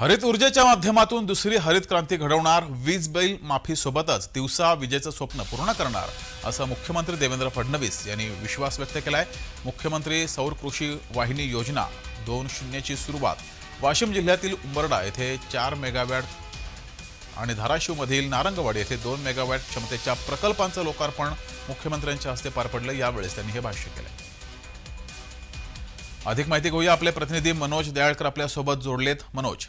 हरित ऊर्जेच्या माध्यमातून दुसरी हरित क्रांती घडवणार वीज बिल माफीसोबतच दिवसा विजेचं स्वप्न पूर्ण करणार असं मुख्यमंत्री देवेंद्र फडणवीस यांनी विश्वास व्यक्त केला आहे मुख्यमंत्री सौर कृषी वाहिनी योजना दोन शून्यची सुरुवात. वाशिम जिल्ह्यातील उंबरडा येथे चार मेगावॅट आणि धाराशिवमधील नारंगवाडी येथे दोन मेगावॅट क्षमतेच्या प्रकल्पांचं लोकार्पण मुख्यमंत्र्यांच्या हस्ते पार पडलं यावेळेस त्यांनी हे भाष्य केलं अधिक माहिती घेऊया. आपले प्रतिनिधी मनोज दयाळकर आपल्यासोबत जोडलेत. मनोज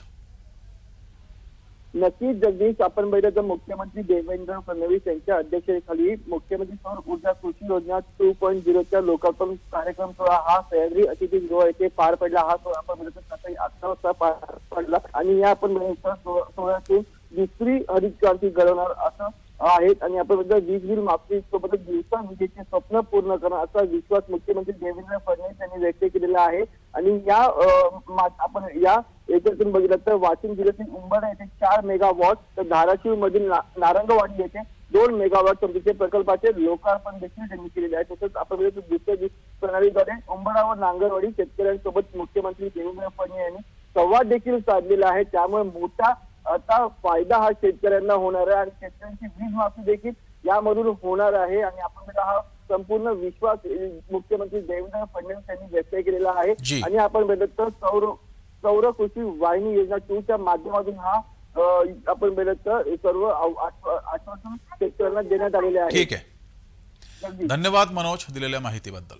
नक्कीच जगदीश आपण बघितलं तर मुख्यमंत्री देवेंद्र फडणवीस यांच्या अध्यक्षतेखाली मुख्यमंत्री सौर ऊर्जा कृषी योजना टू पॉईंट झिरोच्या लोकार्पण कार्यक्रम सोहळा हा सह्याद्री अतिथीगृह येथे पार पडला. हा सोहळा आपण बघितलं तर सकाळी अकरा वाजता पार पडला आणि या आपण बघितलं तर सोहळ्यातून दुसरी हरित क्रांती घडवणार असं आहेत आणि आपण बघितलं वीज बिल माफी सोबतच दिवसा विजेचे स्वप्न पूर्ण करणार असा विश्वास मुख्यमंत्री देवेंद्र फडणवीस यांनी व्यक्त केलेला आहे. आणि या मा- आपण या याच्यातून बघितलं तर वाशिम जिल्ह्यातील उंबरडा येथे चार मेगावॉट तर धाराशिव मधील नारंगवाडी येथे दोन मेगावॉट क्षमतेचे प्रकल्पाचे लोकार्पण देखील त्यांनी केलेले आहे. तसंच आपण दुसऱ्या प्रणालीद्वारे उंबरडा व नांगरवाडी शेतकऱ्यांसोबत मुख्यमंत्री देवेंद्र फडणवीस यांनी संवाद देखील साधलेला आहे. त्यामुळे मोठा आता फायदा हा शेतकऱ्यांना होणार आहे आणि शेतकऱ्यांची वीज माफी देखील यामधून होणार आहे. आणि आपण बघा हा संपूर्ण विश्वास मुख्यमंत्री देवेंद्र फडणवीस यांनी व्यक्त केलेला आहे. आणि आपण बघितलं तर सौर सौर कृषि वाहिनी योजना टू ऐसी माध्यमातून हा अपन आपण बघितलं सर्व आश्वासन शेतकऱ्यांना देण्यात आलेले आहे. ठीक आहे. धन्यवाद मनोज दिलेल्या माहितीबद्दल.